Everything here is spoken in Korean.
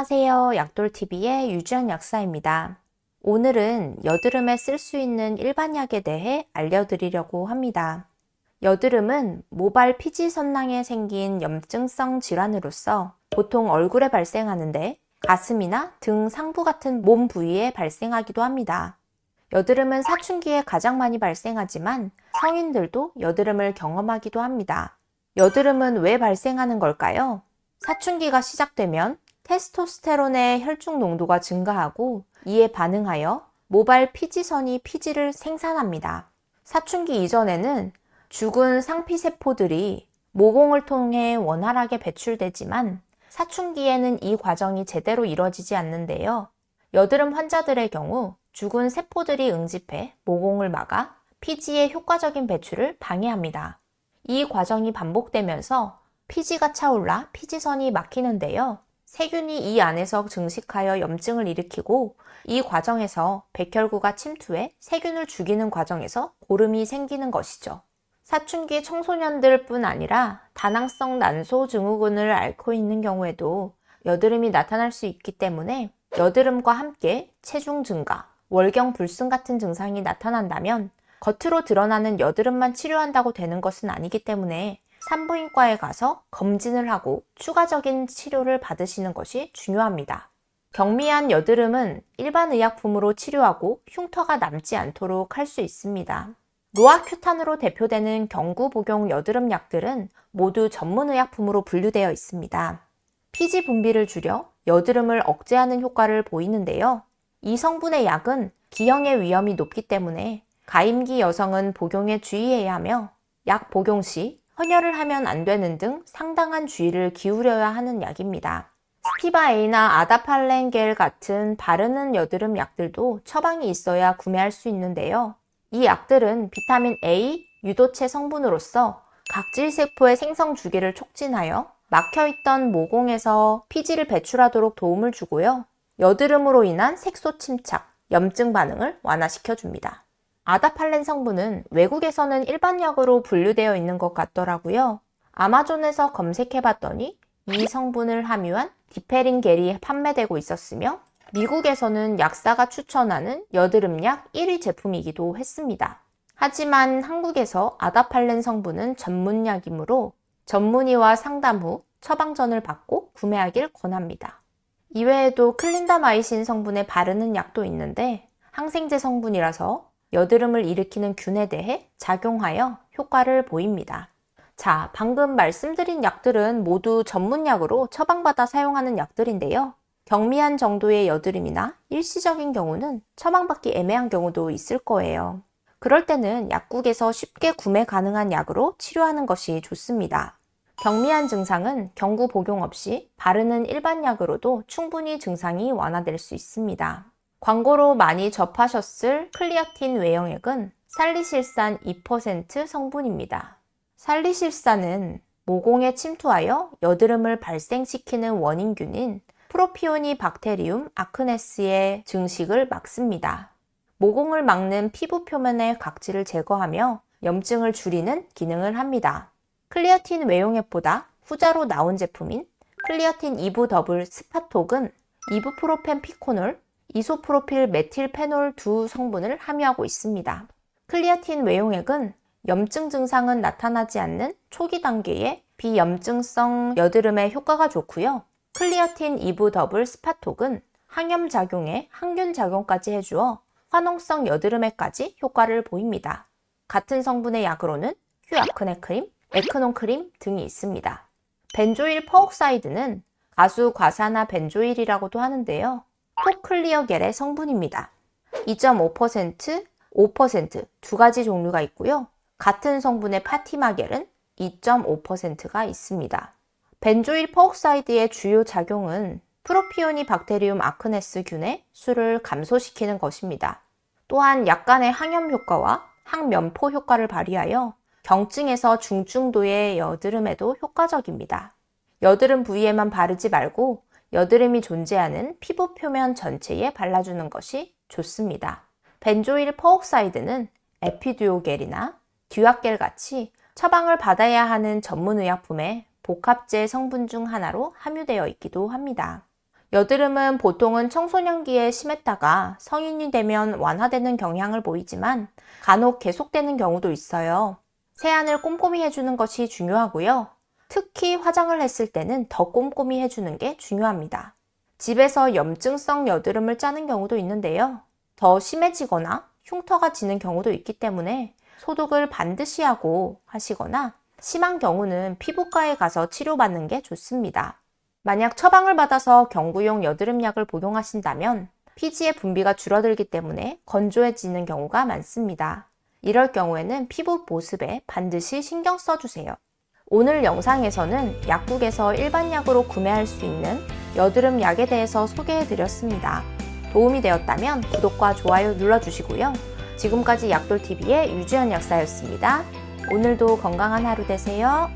안녕하세요. 약돌TV의 유주연 약사입니다. 오늘은 여드름에 쓸 수 있는 일반 약에 대해 알려드리려고 합니다. 여드름은 모발 피지 선낭에 생긴 염증성 질환으로서 보통 얼굴에 발생하는데 가슴이나 등 상부 같은 몸 부위에 발생하기도 합니다. 여드름은 사춘기에 가장 많이 발생하지만 성인들도 여드름을 경험하기도 합니다. 여드름은 왜 발생하는 걸까요? 사춘기가 시작되면 테스토스테론의 혈중 농도가 증가하고 이에 반응하여 모발 피지선이 피지를 생산합니다. 사춘기 이전에는 죽은 상피세포들이 모공을 통해 원활하게 배출되지만 사춘기에는 이 과정이 제대로 이루어지지 않는데요. 여드름 환자들의 경우 죽은 세포들이 응집해 모공을 막아 피지의 효과적인 배출을 방해합니다. 이 과정이 반복되면서 피지가 차올라 피지선이 막히는데요. 세균이 이 안에서 증식하여 염증을 일으키고 이 과정에서 백혈구가 침투해 세균을 죽이는 과정에서 고름이 생기는 것이죠. 사춘기 청소년들 뿐 아니라 다낭성 난소 증후군을 앓고 있는 경우에도 여드름이 나타날 수 있기 때문에 여드름과 함께 체중 증가, 월경 불순 같은 증상이 나타난다면 겉으로 드러나는 여드름만 치료한다고 되는 것은 아니기 때문에 산부인과에 가서 검진을 하고 추가적인 치료를 받으시는 것이 중요합니다. 경미한 여드름은 일반 의약품으로 치료하고 흉터가 남지 않도록 할 수 있습니다. 로아큐탄으로 대표되는 경구 복용 여드름 약들은 모두 전문 의약품으로 분류되어 있습니다. 피지 분비를 줄여 여드름을 억제하는 효과를 보이는데요. 이 성분의 약은 기형의 위험이 높기 때문에 가임기 여성은 복용에 주의해야 하며 약 복용 시 헌혈을 하면 안 되는 등 상당한 주의를 기울여야 하는 약입니다. 스티바 A나 아다팔렌겔 같은 바르는 여드름 약들도 처방이 있어야 구매할 수 있는데요. 이 약들은 비타민 A 유도체 성분으로서 각질 세포의 생성 주기를 촉진하여 막혀있던 모공에서 피지를 배출하도록 도움을 주고요. 여드름으로 인한 색소 침착, 염증 반응을 완화시켜 줍니다. 아다팔렌 성분은 외국에서는 일반 약으로 분류되어 있는 것 같더라고요. 아마존에서 검색해 봤더니 이 성분을 함유한 디페린 겔이 판매되고 있었으며 미국에서는 약사가 추천하는 여드름약 1위 제품이기도 했습니다. 하지만 한국에서 아다팔렌 성분은 전문약이므로 전문의와 상담 후 처방전을 받고 구매하길 권합니다. 이외에도 클린다마이신 성분에 바르는 약도 있는데 항생제 성분이라서 여드름을 일으키는 균에 대해 작용하여 효과를 보입니다. 자, 방금 말씀드린 약들은 모두 전문약으로 처방받아 사용하는 약들인데요. 경미한 정도의 여드름이나 일시적인 경우는 처방받기 애매한 경우도 있을 거예요. 그럴 때는 약국에서 쉽게 구매 가능한 약으로 치료하는 것이 좋습니다. 경미한 증상은 경구 복용 없이 바르는 일반 약으로도 충분히 증상이 완화될 수 있습니다. 광고로 많이 접하셨을 클리어틴 외형액은 살리실산 2% 성분입니다. 살리실산은 모공에 침투하여 여드름을 발생시키는 원인균인 프로피오니 박테리움 아크네스의 증식을 막습니다. 모공을 막는 피부 표면의 각질을 제거하며 염증을 줄이는 기능을 합니다. 클리어틴 외용액보다 후자로 나온 제품인 클리어틴 2부 더블 스파톡은 이부프로펜 피코놀, 이소프로필 메틸 페놀 두 성분을 함유하고 있습니다. 클리어틴 외용액은 염증 증상은 나타나지 않는 초기 단계의 비염증성 여드름에 효과가 좋고요. 클리어틴 2부 더블 스파톡은 항염 작용에 항균 작용까지 해주어 화농성 여드름에까지 효과를 보입니다. 같은 성분의 약으로는 큐아크네 크림, 에크논 크림 등이 있습니다. 벤조일 퍼옥사이드는 가수 과산화 벤조일이라고도 하는데요. 토클리어겔의 성분입니다. 2.5%, 5%두 가지 종류가 있고요. 같은 성분의 파티마겔은 2.5%가 있습니다. 벤조일 퍼옥사이드의 주요 작용은 프로피오니 박테리움 아크네스 균의 수를 감소시키는 것입니다. 또한 약간의 항염 효과와 항면포 효과를 발휘하여 경증에서 중증도의 여드름에도 효과적입니다. 여드름 부위에만 바르지 말고 여드름이 존재하는 피부 표면 전체에 발라주는 것이 좋습니다. 벤조일 퍼옥사이드는 에피듀오겔이나 듀아겔 같이 처방을 받아야 하는 전문 의약품에 복합제 성분 중 하나로 함유되어 있기도 합니다. 여드름은 보통은 청소년기에 심했다가 성인이 되면 완화되는 경향을 보이지만 간혹 계속되는 경우도 있어요. 세안을 꼼꼼히 해주는 것이 중요하고요. 특히 화장을 했을 때는 더 꼼꼼히 해주는 게 중요합니다. 집에서 염증성 여드름을 짜는 경우도 있는데요. 더 심해지거나 흉터가 지는 경우도 있기 때문에 소독을 반드시 하고 하시거나 심한 경우는 피부과에 가서 치료받는 게 좋습니다. 만약 처방을 받아서 경구용 여드름 약을 복용하신다면 피지의 분비가 줄어들기 때문에 건조해지는 경우가 많습니다. 이럴 경우에는 피부 보습에 반드시 신경 써주세요. 오늘 영상에서는 약국에서 일반 약으로 구매할 수 있는 여드름 약에 대해서 소개해 드렸습니다. 도움이 되었다면 구독과 좋아요 눌러주시고요. 지금까지 약돌TV의 유주연 약사였습니다. 오늘도 건강한 하루 되세요.